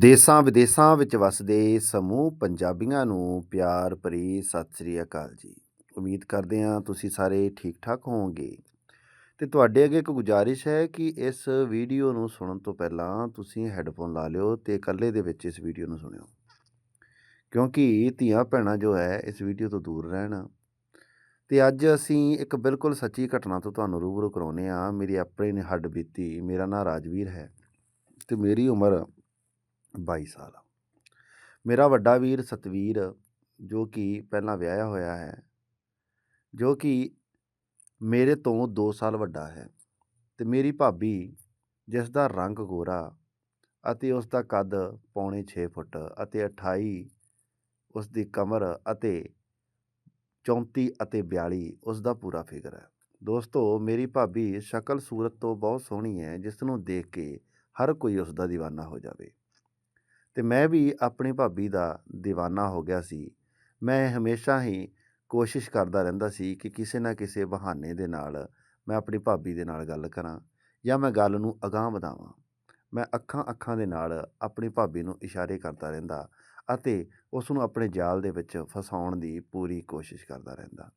ਦੇਸਾਂ ਵਿਦੇਸਾਂ ਵਿੱਚ ਵਸਦੇ ਸਮੂਹ ਪੰਜਾਬੀਆਂ ਨੂੰ ਪਿਆਰ ਭਰੀ ਸਤਿ ਸ੍ਰੀ ਅਕਾਲ ਜੀ। ਉਮੀਦ ਕਰਦੇ ਹਾਂ ਤੁਸੀਂ ਸਾਰੇ ਠੀਕ ਠਾਕ ਹੋਵੋਗੇ। ਤੇ ਤੁਹਾਡੇ ਅੱਗੇ ਇੱਕ ਗੁਜ਼ਾਰਿਸ਼ ਹੈ ਕਿ ਇਸ ਵੀਡੀਓ ਨੂੰ ਸੁਣਨ ਤੋਂ ਪਹਿਲਾਂ ਤੁਸੀਂ ਹੈੱਡਫੋਨ ਲਾ ਲਿਓ ਤੇ ਇਕੱਲੇ ਦੇ ਵਿੱਚ ਇਸ ਵੀਡੀਓ ਨੂੰ ਸੁਣਿਓ। ਕਿਉਂਕਿ ਧੀਆਂ ਭੈਣਾਂ ਜੋ ਹੈ ਇਸ ਵੀਡੀਓ ਤੋਂ ਦੂਰ ਰਹਿਣ। ਤੇ ਅੱਜ ਅਸੀਂ ਇੱਕ ਬਿਲਕੁਲ ਸੱਚੀ ਘਟਨਾ ਤੋਂ ਤੁਹਾਨੂੰ ਰੂਬਰੂ ਕਰਾਉਨੇ ਆ ਮੇਰੀ ਆਪਣੀ ਹੱਡ ਬੀਤੀ, ਮੇਰਾ ਨਾਂ ਰਾਜਵੀਰ ਹੈ। ਤੇ ਮੇਰੀ ਉਮਰ ਬਾਈ ਸਾਲ ਮੇਰਾ ਵੱਡਾ ਵੀਰ ਸਤਵੀਰ, ਜੋ ਕਿ ਪਹਿਲਾਂ ਵਿਆਹਿਆ ਹੋਇਆ ਹੈ, ਜੋ ਕਿ ਮੇਰੇ ਤੋਂ 2 ਸਾਲ ਵੱਡਾ ਹੈ ਤੇ ਮੇਰੀ ਭਾਬੀ ਜਿਸ ਦਾ ਰੰਗ ਗੋਰਾ ਅਤੇ ਉਸ ਦਾ ਕੱਦ ਪੌਣੇ 6 ਫੁੱਟ ਅਤੇ 28 ਉਸ ਦੀ ਕਮਰ ਅਤੇ 34 ਅਤੇ 42 ਉਸ ਦਾ ਪੂਰਾ ਫਿਗਰ ਹੈ। ਦੋਸਤੋ, ਮੇਰੀ ਭਾਬੀ ਸ਼ਕਲ ਸੂਰਤ ਤੋਂ ਬਹੁਤ ਸੋਹਣੀ ਹੈ, ਜਿਸ ਨੂੰ ਦੇਖ ਕੇ ਹਰ ਕੋਈ ਉਸ ਦਾ دیਵਾਨਾ ਹੋ ਜਾਵੇ। ਤੇ ਮੈਂ ਵੀ ਆਪਣੀ ਭਾਬੀ ਦਾ دیਵਾਨਾ ਹੋ ਗਿਆ ਸੀ। ਮੈਂ ਹਮੇਸ਼ਾ ਹੀ ਕੋਸ਼ਿਸ਼ ਕਰਦਾ ਰਹਿੰਦਾ ਸੀ ਕਿ ਕਿਸੇ ਨਾ ਕਿਸੇ ਬਹਾਨੇ ਦੇ ਨਾਲ ਮੈਂ ਆਪਣੀ ਭਾਬੀ ਦੇ ਨਾਲ ਗੱਲ ਕਰਾਂ ਜਾਂ ਮੈਂ ਗੱਲ ਨੂੰ ਅਗਾਂਹ ਵਧਾਵਾਂ। ਮੈਂ ਅੱਖਾਂ ਅੱਖਾਂ ਦੇ ਨਾਲ ਆਪਣੀ ਭਾਬੀ ਨੂੰ ਇਸ਼ਾਰੇ ਕਰਦਾ ਰਹਿੰਦਾ ਅਤੇ ਉਸ ਨੂੰ ਆਪਣੇ ਜਾਲ ਦੇ ਵਿੱਚ ਫਸਾਉਣ ਦੀ ਪੂਰੀ ਕੋਸ਼ਿਸ਼ ਕਰਦਾ ਰਹਿੰਦਾ।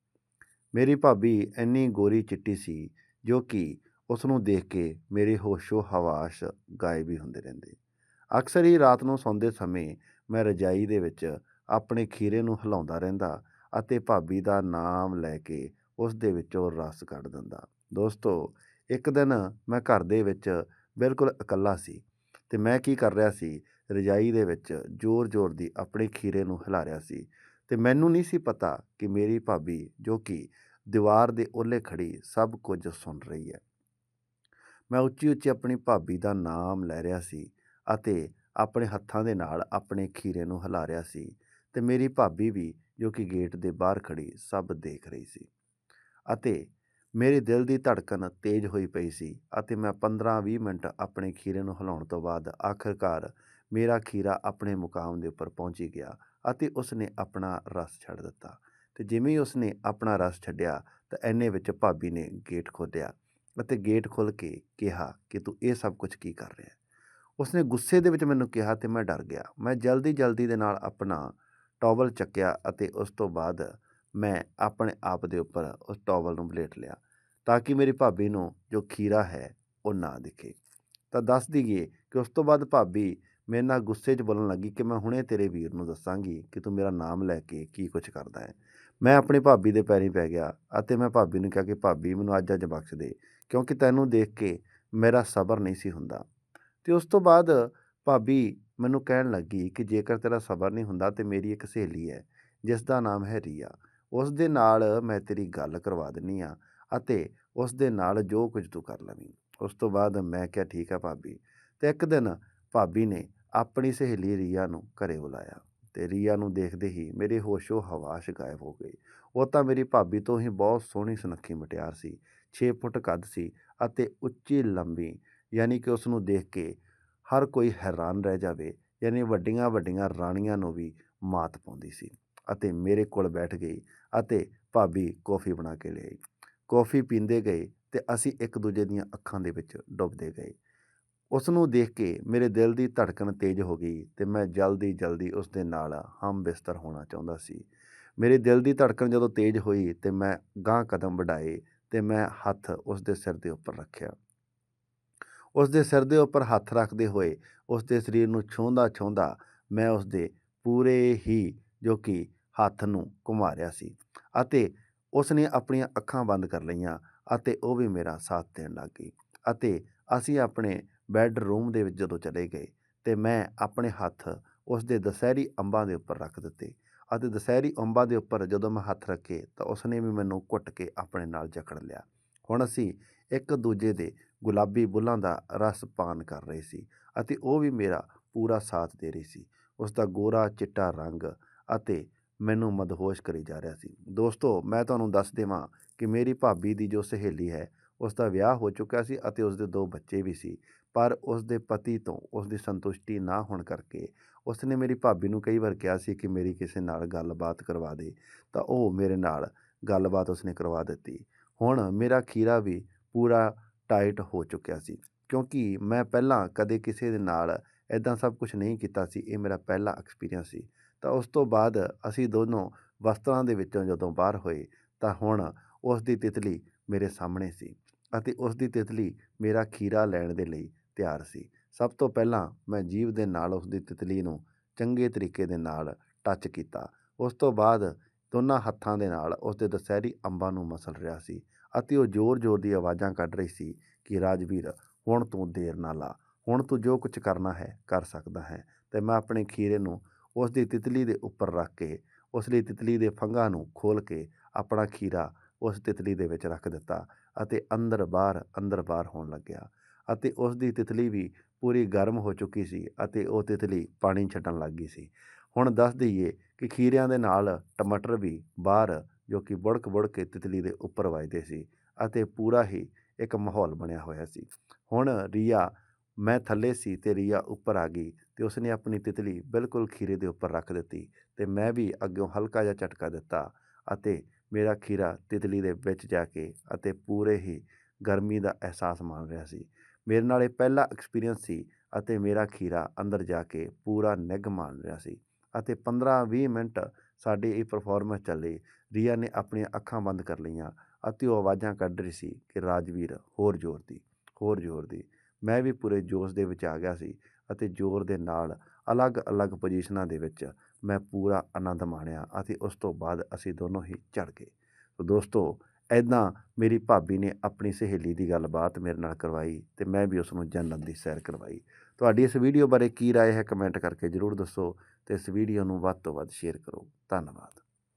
ਮੇਰੀ ਭਾਬੀ ਇੰਨੀ ਗੋਰੀ ਚਿੱਟੀ ਸੀ ਜੋ ਕਿ ਉਸ ਨੂੰ ਦੇਖ ਕੇ ਮੇਰੇ ਹੋਸ਼ੋ ਹਵਾਸ ਗਾਇਬ ਹੀ ਹੁੰਦੇ ਰਹਿੰਦੇ। ਅਕਸਰ ਹੀ ਰਾਤ ਨੂੰ ਸੌਂਦੇ ਸਮੇਂ ਮੈਂ ਰਜਾਈ ਦੇ ਵਿੱਚ ਆਪਣੇ ਖੀਰੇ ਨੂੰ ਹਿਲਾਉਂਦਾ ਰਹਿੰਦਾ ਅਤੇ ਭਾਬੀ ਦਾ ਨਾਮ ਲੈ ਕੇ ਉਸ ਦੇ ਵਿੱਚੋਂ ਰਸ ਕੱਢ ਦਿੰਦਾ। ਦੋਸਤੋ, ਇੱਕ ਦਿਨ ਮੈਂ ਘਰ ਦੇ ਵਿੱਚ ਬਿਲਕੁਲ ਇਕੱਲਾ ਸੀ ਤੇ ਮੈਂ ਕੀ ਕਰ ਰਿਹਾ ਸੀ, ਰਜਾਈ ਦੇ ਵਿੱਚ ਜ਼ੋਰ-ਜ਼ੋਰ ਦੀ ਆਪਣੇ ਖੀਰੇ ਨੂੰ ਹਿਲਾ ਰਿਹਾ ਸੀ ਤੇ ਮੈਨੂੰ ਨਹੀਂ ਸੀ ਪਤਾ ਕਿ ਮੇਰੀ ਭਾਬੀ, ਜੋ ਕਿ ਦੀਵਾਰ ਦੇ ਓਲੇ ਖੜੀ ਸਭ ਕੁਝ ਸੁਣ ਰਹੀ ਹੈ। ਮੈਂ ਉੱਚੀ-ਉੱਚੀ ਆਪਣੀ ਭਾਬੀ ਦਾ ਨਾਮ ਲੈ ਰਿਹਾ ਸੀ ਅਤੇ ਆਪਣੇ ਹੱਥਾਂ ਦੇ ਨਾਲ ਆਪਣੇ ਖੀਰੇ ਨੂੰ ਹਿਲਾ ਰਿਹਾ ਸੀ ਤੇ ਮੇਰੀ ਭਾਬੀ ਵੀ, ਜੋ ਕਿ ਗੇਟ ਦੇ ਬਾਹਰ ਖੜੀ ਸਭ ਦੇਖ ਰਹੀ ਸੀ। ਅਤੇ ਮੇਰੇ ਦਿਲ ਦੀ ਧੜਕਨ ਤੇਜ਼ ਹੋਈ ਪਈ ਸੀ ਅਤੇ ਮੈਂ 15-20 ਮਿੰਟ ਆਪਣੇ ਖੀਰੇ ਨੂੰ ਹਿਲਾਉਣ ਤੋਂ ਬਾਅਦ ਆਖਰਕਾਰ ਮੇਰਾ ਖੀਰਾ ਆਪਣੇ ਮੁਕਾਮ ਦੇ ਉੱਪਰ ਪਹੁੰਚੀ ਗਿਆ ਅਤੇ ਉਸਨੇ ਆਪਣਾ ਰਸ ਛੱਡ ਦਿੱਤਾ। ਤੇ ਜਿਵੇਂ ਹੀ ਉਸ ਆਪਣਾ ਰਸ ਛੱਡਿਆ, ਤਾਂ ਐਨੇ ਵਿੱਚ ਭਾਬੀ ਨੇ ਗੇਟ ਖੋਲ੍ਹਿਆ ਅਤੇ ਗੇਟ ਖੋਲ੍ਹ ਕੇ ਕਿਹਾ ਕਿ ਤੂੰ ਇਹ ਸਭ ਕੁਝ ਕੀ ਕਰ ਰਿਹਾ ਹੈ? ਉਸਨੇ ਗੁੱਸੇ ਦੇ ਵਿੱਚ ਮੈਨੂੰ ਕਿਹਾ ਤੇ ਮੈਂ ਡਰ ਗਿਆ। ਮੈਂ ਜਲਦੀ ਜਲਦੀ ਦੇ ਨਾਲ ਆਪਣਾ ਟਾਵਲ ਚੱਕਿਆ ਅਤੇ ਉਸ ਤੋਂ ਬਾਅਦ ਮੈਂ ਆਪਣੇ ਆਪ ਦੇ ਉੱਪਰ ਉਸ ਟਾਵਲ ਨੂੰ ਬਲੇਟ ਲਿਆ ਤਾਂ ਕਿ ਮੇਰੀ ਭਾਬੀ ਨੂੰ ਜੋ ਖੀਰਾ ਹੈ ਉਹ ਨਾ ਦਿਖੇ। ਤਾਂ ਦੱਸ ਦਈਏ ਕਿ ਉਸ ਤੋਂ ਬਾਅਦ ਭਾਬੀ ਮੇਰੇ ਨਾਲ ਗੁੱਸੇ 'ਚ ਬੋਲਣ ਲੱਗੀ ਕਿ ਮੈਂ ਹੁਣੇ ਤੇਰੇ ਵੀਰ ਨੂੰ ਦੱਸਾਂਗੀ ਕਿ ਤੂੰ ਮੇਰਾ ਨਾਮ ਲੈ ਕੇ ਕੀ ਕੁਝ ਕਰਦਾ ਹੈ। ਮੈਂ ਆਪਣੀ ਭਾਬੀ ਦੇ ਪੈਰੀਂ ਪੈ ਗਿਆ ਅਤੇ ਮੈਂ ਭਾਬੀ ਨੂੰ ਕਿਹਾ ਕਿ ਭਾਬੀ ਮੈਨੂੰ ਅੱਜ ਅੱਜ ਬਖਸ਼ ਦੇ ਕਿਉਂਕਿ ਤੈਨੂੰ ਦੇਖ ਕੇ ਮੇਰਾ ਸਬਰ ਨਹੀਂ ਸੀ ਹੁੰਦਾ। ਤੇ ਉਸ ਤੋਂ ਬਾਅਦ ਭਾਬੀ ਮੈਨੂੰ ਕਹਿਣ ਲੱਗੀ ਕਿ ਜੇਕਰ ਤੇਰਾ ਸਬਰ ਨਹੀਂ ਹੁੰਦਾ ਤੇ ਮੇਰੀ ਇੱਕ ਸਹੇਲੀ ਹੈ ਜਿਸ ਦਾ ਨਾਮ ਹੈ ਰੀਆ। ਉਸ ਦੇ ਨਾਲ ਮੈਂ ਤੇਰੀ ਗੱਲ ਕਰਵਾ ਦਿੰਨੀ ਆ ਅਤੇ ਉਸ ਦੇ ਨਾਲ ਜੋ ਕੁਝ ਤੂੰ ਕਰ ਲਵੀਂ। ਉਸ ਤੋਂ ਬਾਅਦ ਮੈਂ ਕਿਹਾ, ਠੀਕ ਹੈ ਭਾਬੀ। ਤੇ ਇੱਕ ਦਿਨ ਭਾਬੀ ਨੇ ਆਪਣੀ ਸਹੇਲੀ ਰੀਆ ਨੂੰ ਘਰੇ ਬੁਲਾਇਆ ਤੇ ਰੀਆ ਨੂੰ ਦੇਖਦੇ ਹੀ ਮੇਰੇ ਹੋਸ਼ੋ ਹਵਾਸ਼ ਗਾਇਬ ਹੋ ਗਏ ਉਹ ਤਾਂ ਮੇਰੀ ਭਾਬੀ ਤੋਂ ਹੀ ਬਹੁਤ ਸੋਹਣੀ ਸੁਨੱਖੀ ਮਟਿਆਰ ਸੀ 6 ਫੁੱਟ ਕੱਦ ਸੀ ਅਤੇ ਉੱਚੀ ਲੰਬੀ ਯਾਨੀ ਕਿ ਉਸ ਨੂੰ ਦੇਖ ਕੇ ਹਰ ਕੋਈ ਹੈਰਾਨ ਰਹਿ ਜਾਵੇ, ਯਾਨੀ ਵੱਡੀਆਂ ਵੱਡੀਆਂ ਰਾਣੀਆਂ ਨੂੰ ਵੀ ਮਾਤ ਪਾਉਂਦੀ ਸੀ ਅਤੇ ਮੇਰੇ ਕੋਲ ਬੈਠ ਗਈ ਅਤੇ ਭਾਬੀ ਕੌਫੀ ਬਣਾ ਕੇ ਲਿਆਈ। ਕੌਫੀ ਪੀਂਦੇ ਗਏ ਤੇ ਅਸੀਂ ਇੱਕ ਦੂਜੇ ਦੀਆਂ ਅੱਖਾਂ ਦੇ ਵਿੱਚ ਡੁੱਬਦੇ ਗਏ। ਉਸ ਨੂੰ ਦੇਖ ਕੇ ਮੇਰੇ ਦਿਲ ਦੀ ਧੜਕਣ ਤੇਜ਼ ਹੋ ਗਈ ਤੇ ਮੈਂ ਜਲਦੀ ਜਲਦੀ ਉਸ ਦੇ ਨਾਲ ਹਮ ਬਿਸਤਰ ਹੋਣਾ ਚਾਹੁੰਦਾ ਸੀ। ਮੇਰੇ ਦਿਲ ਦੀ ਧੜਕਣ ਜਦੋਂ ਤੇਜ਼ ਹੋਈ ਤੇ ਮੈਂ ਗਾਂਹ ਕਦਮ ਵਢਾਏ ਤੇ ਮੈਂ ਹੱਥ ਉਸ ਦੇ ਸਿਰ ਦੇ ਉੱਪਰ ਰੱਖਿਆ। ਉਸ ਦੇ ਸਿਰ ਦੇ ਉੱਪਰ ਹੱਥ ਰੱਖਦੇ ਹੋਏ ਉਸ ਦੇ ਸਰੀਰ ਨੂੰ ਛੋਂਦਾ ਛੋਂਦਾ ਮੈਂ ਉਸ ਦੇ ਪੂਰੇ ਹੀ ਜੋ ਕਿ ਹੱਥ ਨੂੰ ਘੁਮਾ ਰਿਹਾ ਸੀ ਅਤੇ ਉਸ ਨੇ ਆਪਣੀਆਂ ਅੱਖਾਂ ਬੰਦ ਕਰ ਲਈਆਂ ਅਤੇ ਉਹ ਵੀ ਮੇਰਾ ਸਾਥ ਦੇਣ ਲੱਗ ਗਈ ਅਤੇ ਅਸੀਂ ਆਪਣੇ ਬੈੱਡਰੂਮ ਦੇ ਵਿੱਚ ਜਦੋਂ ਚਲੇ ਗਏ ਤੇ ਮੈਂ ਆਪਣੇ ਹੱਥ ਉਸ ਦੇ ਦਸਹਿਰੀ ਅੰਬਾਂ ਦੇ ਉੱਪਰ ਰੱਖ ਦਿੱਤੇ ਅਤੇ ਦਸਹਿਰੀ ਅੰਬਾਂ ਦੇ ਉੱਪਰ ਜਦੋਂ ਮੈਂ ਹੱਥ ਰੱਖੇ ਤਾਂ ਉਸ ਨੇ ਵੀ ਮੈਨੂੰ ਘੁੱਟ ਕੇ ਆਪਣੇ ਨਾਲ ਜਕੜ ਲਿਆ ਹੁਣ ਅਸੀਂ ਇੱਕ ਦੂਜੇ ਦੇ ਗੁਲਾਬੀ ਬੁੱਲਾਂ ਦਾ ਰਸ ਪਾਨ ਕਰ ਰਹੇ ਸੀ ਅਤੇ ਉਹ ਵੀ ਮੇਰਾ ਪੂਰਾ ਸਾਥ ਦੇ ਰਹੀ ਸੀ। ਉਸ ਦਾ ਗੋਰਾ ਚਿੱਟਾ ਰੰਗ ਅਤੇ ਮੈਨੂੰ ਮਦਹੋਸ਼ ਕਰੀ ਜਾ ਰਿਹਾ ਸੀ। ਦੋਸਤੋ, ਮੈਂ ਤੁਹਾਨੂੰ ਦੱਸ ਦੇਵਾਂ ਕਿ ਮੇਰੀ ਭਾਬੀ ਦੀ ਜੋ ਸਹੇਲੀ ਹੈ ਉਸ ਦਾ ਵਿਆਹ ਹੋ ਚੁੱਕਾ ਸੀ ਅਤੇ ਉਸ ਦੇ ਦੋ ਬੱਚੇ ਵੀ ਸੀ, ਪਰ ਉਸ ਦੇ ਪਤੀ ਤੋਂ ਉਸ ਦੀ ਸੰਤੁਸ਼ਟੀ ਨਾ ਹੋਣ ਕਰਕੇ ਉਸ ਨੇ ਮੇਰੀ ਭਾਬੀ ਨੂੰ ਕਈ ਵਾਰ ਕਿਹਾ ਸੀ ਕਿ ਮੇਰੀ ਕਿਸੇ ਨਾਲ ਗੱਲਬਾਤ ਕਰਵਾ ਦੇ, ਤਾਂ ਉਹ ਮੇਰੇ ਨਾਲ ਗੱਲਬਾਤ ਉਸਨੇ ਕਰਵਾ ਦਿੱਤੀ। ਹੁਣ ਮੇਰਾ ਖੀਰਾ ਵੀ ਪੂਰਾ ਟਾਈਟ ਹੋ ਚੁੱਕਿਆ ਸੀ। ਕਿਉਂਕਿ ਮੈਂ ਪਹਿਲਾਂ ਕਦੇ ਕਿਸੇ ਦੇ ਨਾਲ ਇੱਦਾਂ ਸਭ ਕੁਝ ਨਹੀਂ ਕੀਤਾ ਸੀ, ਇਹ ਮੇਰਾ ਪਹਿਲਾ ਐਕਸਪੀਰੀਅੰਸ ਸੀ। ਤਾਂ ਉਸ ਤੋਂ ਬਾਅਦ ਅਸੀਂ ਦੋਨੋਂ ਵਸਤਰਾਂ ਦੇ ਵਿੱਚੋਂ ਜਦੋਂ ਬਾਹਰ ਹੋਏ, ਤਾਂ ਹੁਣ ਉਸ ਦੀ ਤਿਤਲੀ ਮੇਰੇ ਸਾਹਮਣੇ ਸੀ ਅਤੇ ਉਸ ਦੀ ਤਿਤਲੀ ਮੇਰਾ ਖੀਰਾ ਲੈਣ ਦੇ ਲਈ ਤਿਆਰ ਸੀ। ਸਭ ਤੋਂ ਪਹਿਲਾਂ ਮੈਂ ਜੀਭ ਦੇ ਨਾਲ ਉਸ ਦੀ ਤਿਤਲੀ ਨੂੰ ਚੰਗੇ ਤਰੀਕੇ ਦੇ ਨਾਲ ਟੱਚ ਕੀਤਾ। ਉਸ ਤੋਂ ਬਾਅਦ ਦੋਨਾਂ ਹੱਥਾਂ ਦੇ ਨਾਲ ਉਸ ਦੇ ਦਸਹਿਰੀ ਅੰਬਾਂ ਨੂੰ ਮਸਲ ਰਿਹਾ ਸੀ। ਅਤੇ ਉਹ ਜ਼ੋਰ-ਜ਼ੋਰ ਦੀ ਆਵਾਜ਼ਾਂ ਕੱਢ ਰਹੀ ਸੀ ਕਿ, ਰਾਜਵੀਰ, ਹੁਣ ਤੂੰ ਦੇਰ ਨਾ ਲਾ। ਹੁਣ ਤੂੰ ਜੋ ਕੁਝ ਕਰਨਾ ਹੈ, ਕਰ ਸਕਦਾ ਹੈ। ਤੇ ਮੈਂ ਆਪਣੇ ਖੀਰੇ ਨੂੰ ਉਸ ਦੀ ਤਿਤਲੀ ਦੇ ਉੱਪਰ ਰੱਖ ਕੇ, ਉਸ ਲਈ ਤਿਤਲੀ ਦੇ ਫੰਘਾਂ ਨੂੰ ਖੋਲ੍ਹ ਕੇ ਆਪਣਾ ਖੀਰਾ ਉਸ ਤਿਤਲੀ ਦੇ ਵਿੱਚ ਰੱਖ ਦਿੱਤਾ ਅਤੇ ਅੰਦਰ ਬਾਹਰ ਅੰਦਰ ਬਾਹਰ ਹੋਣ ਲੱਗਿਆ। ਅਤੇ ਉਸ ਦੀ ਤਿਤਲੀ ਵੀ ਪੂਰੀ ਗਰਮ ਹੋ ਚੁੱਕੀ ਸੀ ਅਤੇ ਉਹ ਤਿਤਲੀ ਪਾਣੀ ਛੱਡਣ ਲੱਗ ਗਈ ਸੀ। ਹੁਣ ਦੱਸ ਦੇਈਏ ਕਿ ਖੀਰਿਆਂ ਦੇ ਨਾਲ ਟਮਾਟਰ ਵੀ ਬਾਹਰ ਜੋ ਕਿ ਬੁੜਕ ਬੁੜਕ ਕੇ ਤਿਤਲੀ ਦੇ ਉੱਪਰ ਵੱਜਦੇ ਸੀ ਅਤੇ ਪੂਰਾ ਹੀ ਇੱਕ ਮਾਹੌਲ ਬਣਿਆ ਹੋਇਆ ਸੀ। ਹੁਣ ਰੀਆ, ਮੈਂ ਥੱਲੇ ਸੀ ਤੇ ਰੀਆ ਉੱਪਰ ਆ ਗਈ ਤੇ ਉਸਨੇ ਆਪਣੀ ਤਿਤਲੀ ਬਿਲਕੁਲ ਖੀਰੇ ਦੇ ਉੱਪਰ ਰੱਖ ਦਿੱਤੀ ਤੇ ਮੈਂ ਵੀ ਅੱਗੋਂ ਹਲਕਾ ਜਿਹਾ ਝਟਕਾ ਦਿੱਤਾ ਅਤੇ ਮੇਰਾ ਖੀਰਾ ਤਿਤਲੀ ਦੇ ਵਿੱਚ ਜਾ ਕੇ ਅਤੇ ਪੂਰੇ ਹੀ ਗਰਮੀ ਦਾ ਅਹਿਸਾਸ ਮਾਣ ਰਿਹਾ ਸੀ। ਮੇਰੇ ਨਾਲ ਇਹ ਪਹਿਲਾ ਐਕਸਪੀਰੀਅੰਸ ਸੀ ਅਤੇ ਮੇਰਾ ਖੀਰਾ ਅੰਦਰ ਜਾ ਕੇ ਪੂਰਾ ਨਿੱਘ ਮਾਣ ਰਿਹਾ ਸੀ ਅਤੇ 15-20 ਮਿੰਟ ਸਾਡੀ ਇਹ ਪਰਫਾਰਮੈਂਸ ਚੱਲੀ ਰੀਆ ਨੇ ਆਪਣੀਆਂ ਅੱਖਾਂ ਬੰਦ ਕਰ ਲਈਆਂ ਅਤੇ ਉਹ ਆਵਾਜ਼ਾਂ ਕੱਢ ਰਹੀ ਸੀ ਕਿ ਰਾਜਵੀਰ ਹੋਰ ਜ਼ੋਰ ਦੀ ਹੋਰ ਜ਼ੋਰ ਦੀ ਮੈਂ ਵੀ ਪੂਰੇ ਜੋਸ਼ ਦੇ ਵਿੱਚ ਆ ਗਿਆ ਸੀ ਅਤੇ ਜ਼ੋਰ ਦੇ ਨਾਲ ਅਲੱਗ-ਅਲੱਗ ਪੋਜੀਸ਼ਨਾਂ ਦੇ ਵਿੱਚ ਮੈਂ ਪੂਰਾ ਆਨੰਦ ਮਾਣਿਆ ਅਤੇ ਉਸ ਤੋਂ ਬਾਅਦ ਅਸੀਂ ਦੋਨੋਂ ਹੀ ਚੜ ਗਏ ਸੋ ਦੋਸਤੋ ਐਦਾਂ ਮੇਰੀ ਭਾਬੀ ਨੇ ਆਪਣੀ ਸਹੇਲੀ ਦੀ ਗੱਲਬਾਤ ਮੇਰੇ ਨਾਲ ਕਰਵਾਈ ਤੇ ਮੈਂ ਵੀ ਉਸ ਨੂੰ ਜੰਨਤ ਦੀ ਸੈਰ ਕਰਵਾਈ ਤੁਹਾਡੀ ਇਸ ਵੀਡੀਓ ਬਾਰੇ ਕੀ رائے ਹੈ ਕਮੈਂਟ ਕਰਕੇ ਜਰੂਰ ਦੱਸੋ ਤੇ ਇਸ ਵੀਡੀਓ ਨੂੰ ਵੱਧ ਤੋਂ ਵੱਧ ਸ਼ੇਅਰ ਕਰੋ ਧੰਨਵਾਦ